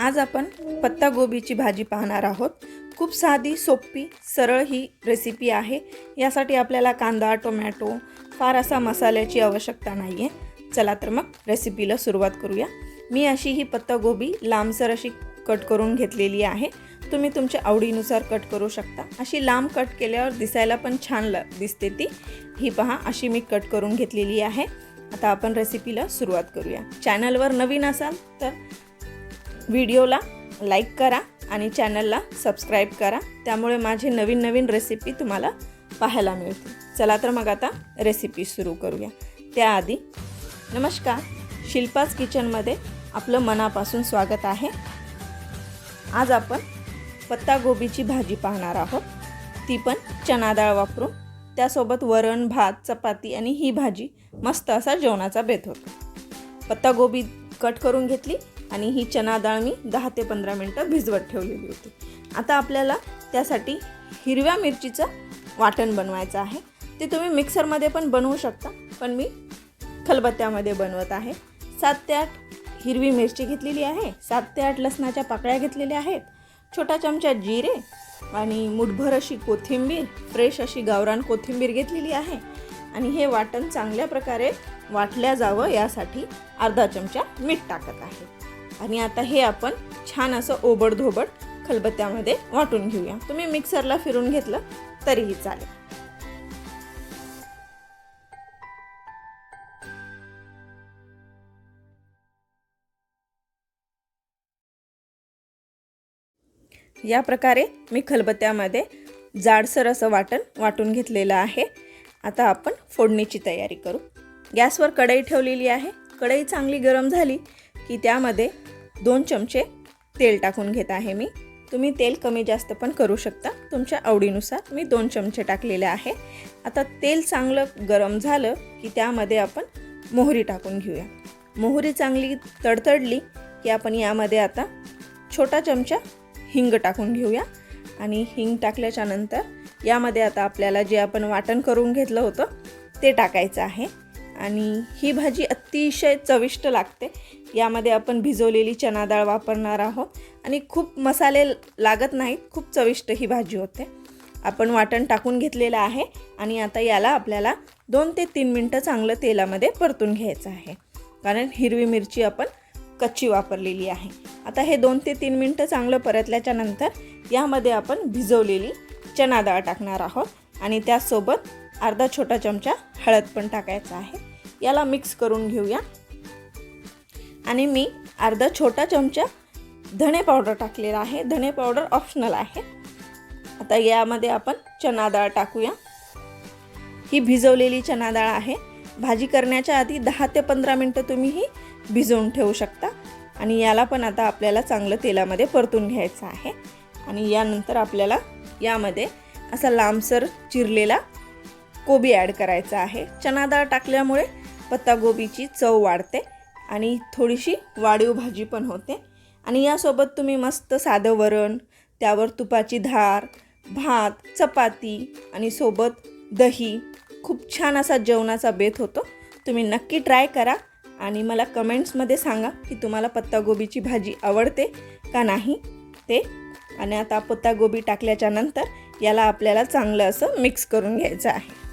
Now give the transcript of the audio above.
आज आपण पत्तागोबीची भाजी पाहणार आहोत. खूप साधी सोपी सरळ ही रेसिपी आहे. यासाठी आपल्याला कांदा टोमॅटो फार असा मसाल्याची आवश्यकता नाही आहे चला तर मग रेसिपीला सुरुवात करूया. मी अशी ही पत्तागोबी लांबसर अशी कट करून घेतलेली आहे. तुम्ही तुमच्या आवडीनुसार कट करू शकता. अशी लांब कट केल्यावर दिसायला पण छान ल दिसते ती. ही पहा अशी मी कट करून घेतलेली आहे. आता आपण रेसिपीला सुरुवात करूया. चॅनलवर नवीन असाल तर व्हिडिओला लाईक करा आणि चॅनलला सबस्क्राईब करा. त्यामुळे माझे नवीन नवीन रेसिपी तुम्हाला पाहायला मिळतील चला तर मग आता रेसिपी सुरू करूया. त्याआधी नमस्कार. शिल्पाज किचनमध्ये आपलं मनापासून स्वागत आहे. आज आपण पत्तागोबीची भाजी पाहणार आहोत. ती पण चना डाळ वापरून. त्यासोबत वरण भात चपाती आणि ही भाजी मस्त असा जेवणाचा बेत होतो. पत्तागोबी कट करून घेतली. आणि ही चना डाळ मी दहा ते पंधरा मिनटं भिजवत ठेवलेली होती. आता आपल्याला त्यासाठी हिरव्या मिरचीचं वाटण बनवायचं आहे. ते तुम्ही मिक्सरमध्ये पण बनवू शकता पण मी खलबत्त्यामध्ये बनवत आहे. सात ते आठ हिरवी मिरची घेतलेली आहे. सात ते आठ लसणाच्या पाकळ्या घेतलेल्या आहेत. छोटा चमचा जिरे आणि मुठभर अशी कोथिंबीर फ्रेश अशी गावरान कोथिंबीर घेतलेली आहे. आणि हे वाटण चांगल्या प्रकारे वाटल्या जावं यासाठी अर्धा चमचा मीठ टाकत आहे. आणि आता हे आपण छान असं ओबडधोबड खलबत्त्यामध्ये वाटून घेऊया. तुम्ही मिक्सरला फिरून घेतलं तरीही चालेल. या प्रकारे मी खलबत्त्यामध्ये जाडसर असं वाटण वाटून घेतलेलं आहे. आता आपण फोडणीची तयारी करू. गॅसवर कढई ठेवलेली आहे. कढई चांगली गरम झाली की त्यामध्ये दोन चमचे तेल टाकून घेत आहे मी. तुम्ही तेल कमी जास्त पण करू शकता. तुमच्या आवडीनुसार मी दोन चमचे टाकलेले आहे. आता तेल चांगलं गरम झालं की त्यामध्ये आपण मोहरी टाकून घेऊया. मोहरी चांगली तडतडली की आपण यामध्ये आता छोटा चमचा हिंग टाकून घेऊया. आणि हिंग टाकल्याच्या नंतर यामध्ये आता आपल्याला जे आपण वाटण करून घेतलं होतं ते टाकायचं आहे. आणि ही भाजी अतिशय चविष्ट लागते. यामध्ये आपण भिजवलेली चना डाळ वापरणार आहोत. आणि खूप मसाले लागत नाहीत खूप चविष्ट ही भाजी होते. आपण वाटण टाकून घेतलेलं आहे आणि आता याला आपल्याला दोन ते तीन मिनटं चांगलं तेलामध्ये परतून घ्यायचं आहे. कारण हिरवी मिरची आपण कच्ची वापरलेली आहे. आता हे दोन ते तीन मिनटं चांगलं परतल्याच्या नंतर यामध्ये आपण भिजवलेली चना डाळ टाकणार आहोत. आणि त्यासोबत अर्धा छोटा चमचा हळद पण टाकायचा आहे. याला मिक्स करून घेऊया. आणि मी अर्धा छोटा चमचा धणे पावडर टाकलेला आहे. धणे पावडर ऑप्शनल आहे. आता यामध्ये आपण चना डाळ टाकूया. ही भिजवलेली चना डाळ आहे. भाजी करण्याच्या आधी दहा ते पंधरा मिनटं तुम्ही ही भिजवून ठेवू शकता. आणि याला पण आता आपल्याला चांगलं तेलामध्ये परतून घ्यायचं आहे. आणि यानंतर आपल्याला यामध्ये असा लांबसर चिरलेला कोबी ॲड करायचा आहे. चना डाळ टाकल्यामुळे पत्तागोबीची चव वाढते आणि थोडीशी वाढीव भाजी पण होते. आणि यासोबत तुम्ही मस्त साधं वरण त्यावर तुपाची धार भात चपाती आणि सोबत दही. खूप छान असा जेवणाचा बेत होतो. तुम्ही नक्की ट्राय करा आणि मला कमेंट्समध्ये सांगा की तुम्हाला पत्तागोबीची भाजी आवडते का नाही ते. आणि आता पत्तागोबी टाकल्याच्या नंतर याला आपल्याला चांगलं असं मिक्स करून घ्यायचं आहे.